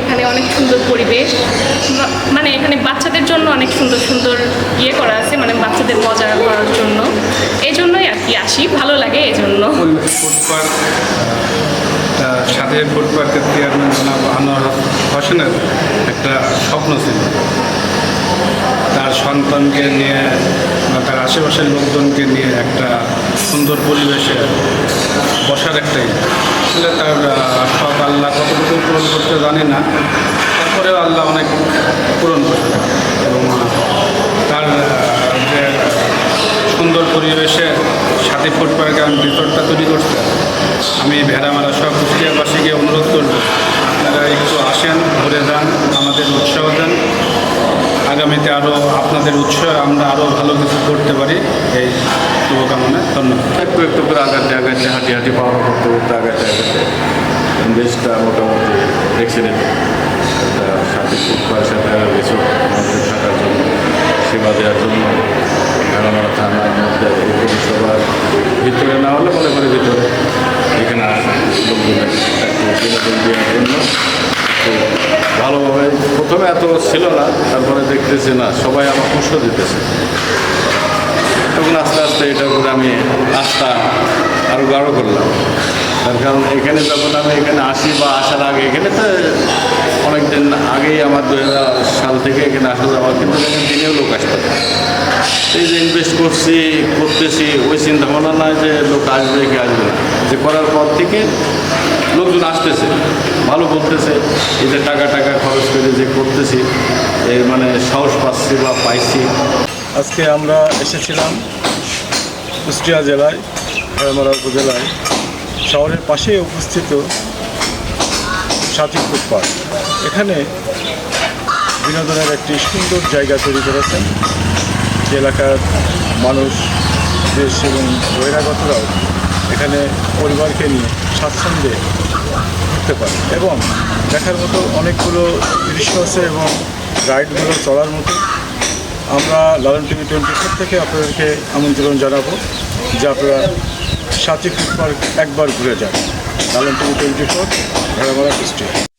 এখানে অনেক সুন্দর পরিবেশ। মানে এখানে বাচ্চাদের জন্য অনেক সুন্দর সুন্দর ইয়ে করা আছে মানে বাচ্চাদের মজা করার জন্য। এই জন্যই আর কি আসি, ভালো লাগে এই জন্য সাথে ফুড চেয়ারম্যান আনোয়ার হোসেনের একটা স্বপ্ন ছিল। তার সন্তানকে নিয়ে বা তার আশেপাশের লোকজনকে নিয়ে একটা সুন্দর পরিবেশে বসার একটাই। আসলে তার সব আল্লাহ কতটুকু পূরণ করতে জানি না। তারপরেও আল্লাহ অনেক পূরণ করতে এবং তার যে সুন্দর পরিবেশে সাথে ফুড পার্কে আমি রিসোর্টটা তৈরি করতে আমি ভেড়ামারা সব কুষ্টিয়াবাসীকে অনুরোধ করব, আপনারা একটু আসেন, ঘুরে যান, আমাদের উৎসাহ দেন। আগামীতে আরও আপনাদের উৎসাহ আমরা আরও ভালো কিছু করতে পারি, এই শুভকামনা, ধন্যবাদ। একটু একটু করে আগাতে আগাতে হাঁটি হাঁটি পাওয়া করতে করতে আগাতে আগাতে দেশটা মোটামুটি দেখছে নিতে একটা সাথে ফুটপাথ সাথে রিসোর্ট মানুষের থাকার জন্য, সেবা দেওয়ার জন্য। ভেড়ামারা থানার মধ্যে পরিষেবার ভিতরে না হলে মনে করি ভিতরে এখানে লোকজনের একটু বিনোদন দেওয়ার জন্য। ভালোভাবে প্রথমে এত ছিল না, তারপরে দেখতেছি না, সবাই আমার খুশো দিতেছে। তখন আস্তে আস্তে এটা করে আমি আস্থা আরও গাঢ় করলাম। তার কারণ এখানে যখন আমি এখানে আসি বা আসার আগে, এখানে তো অনেক দিন আগেই আমার দু হাজার সাল থেকে এখানে আসা যাওয়া, কিন্তু এখানে দিনেও লোক আসতে এই যে ইনভেস্ট করছি, করতেছি, ওই চিন্তা ভাবনা নয় যে লোক আসবে কি আসবে না। যে করার পর থেকে লোকজন আসতেছে, ভালো বলতেছে যে টাকা টাকা খরচ করে যে করতেছি, এর মানে সাহস পাচ্ছি বা পাইছি। আজকে আমরা এসেছিলাম কুষ্টিয়া জেলায় ভেড়ামারা উপজেলায়। শহরের পাশেই অবস্থিত সাথী ফুড পার্ক। এখানে বিনোদনের একটি সুন্দর জায়গা তৈরি করেছেন। যে এলাকার মানুষ, দেশ এবং বহিরাগতরাও এখানে পরিবারকে নিয়ে স্বাচ্ছন্দ্যে ঘুরতে পারে। এবং দেখার মতো অনেকগুলো দৃশ্য আছে এবং রাইডগুলো চলার মতো। আমরা লালন টিভি টোয়েন্টি ফোর থেকে আপনাদেরকে আমন্ত্রণ জানাব যে আপনারা সাথী পার্ক একবার ঘুরে যান। Lalon TV twenty four, Bheramara Kushtia